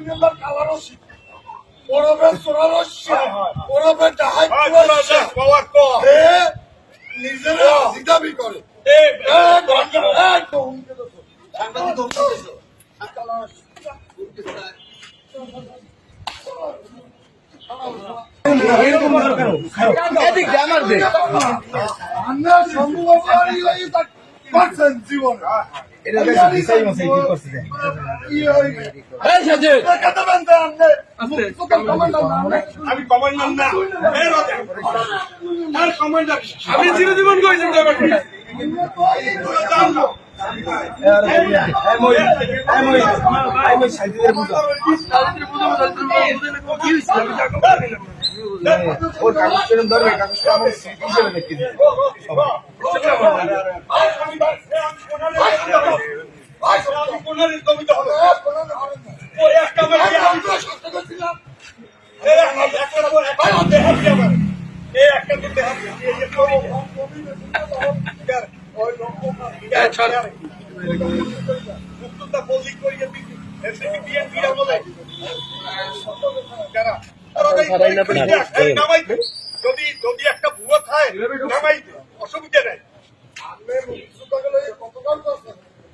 দুনিয়ার কালারসি সোরারস্যা এ নিজের জিদাবি করে। আমরা সম্ভব জীবনে। করছে আমি কমান্ডার না। কমান্ডার আমি চিরজীবন বুঝা ওর কাগজ ধরবে কাগজটা আমার হিসেবে দেখতে যদি যদি একটা ভুয়ো থাকে অসুবিধা নেই।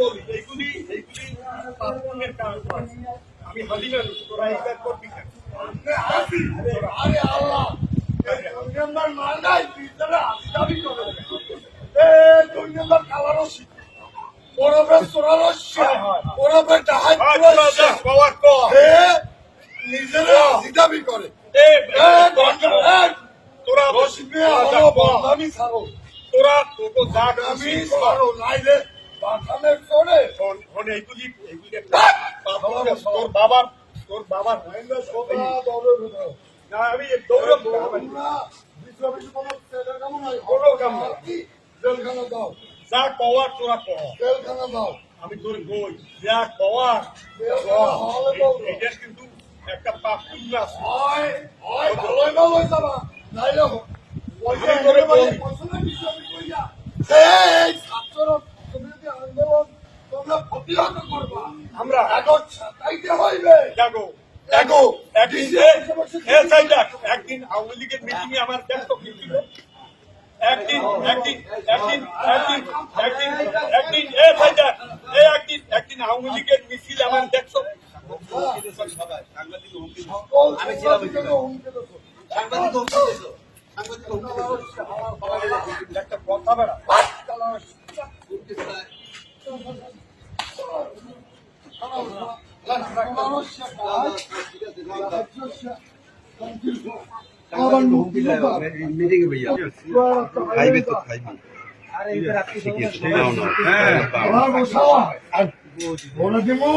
বলি এইগুলি এইগুলি পাপনের কাজ আমি হালি তোরা এইবার করবি কেন? আরে আল্লাহ। দুনিয়ার মাল নাই ভিতরে দাবি করে। এ দুনিয়ার কালারসি। ওরবে সোরারস্যা ওরবে ডাহাই তোরা যা পাওয়ার কম এ নিজের জিদাবি করে। এ তোরা রশিদে আলো বাদামি ছাড়ো। তোরা আমি খুশি ছাড়ো নাইলে তোর বাবার তোর বাবার না আমি যা কওয়ার তোরা জেলখানা দাও। আমি তোর বই। যা কওয়ার এটা কিন্তু একটা পাপ নাইলে আমরা কাগজ ছাপাইতে হইবে। জাগো দেখো একদিন দেখ একদিন আওয়ামী লীগের মিটিং এ আমার ব্যস্ত কি ছিল। একদিন একদিন একদিন একদিন একদিন একদিন এ চাই এ একদিন একদিন আওয়ামী লীগের মিছিল আমার দেখছ একটা কথা বেড়া। খাইবে তো খাইবে আরে এটা রাখি আমার বসা। আর বলে দিমু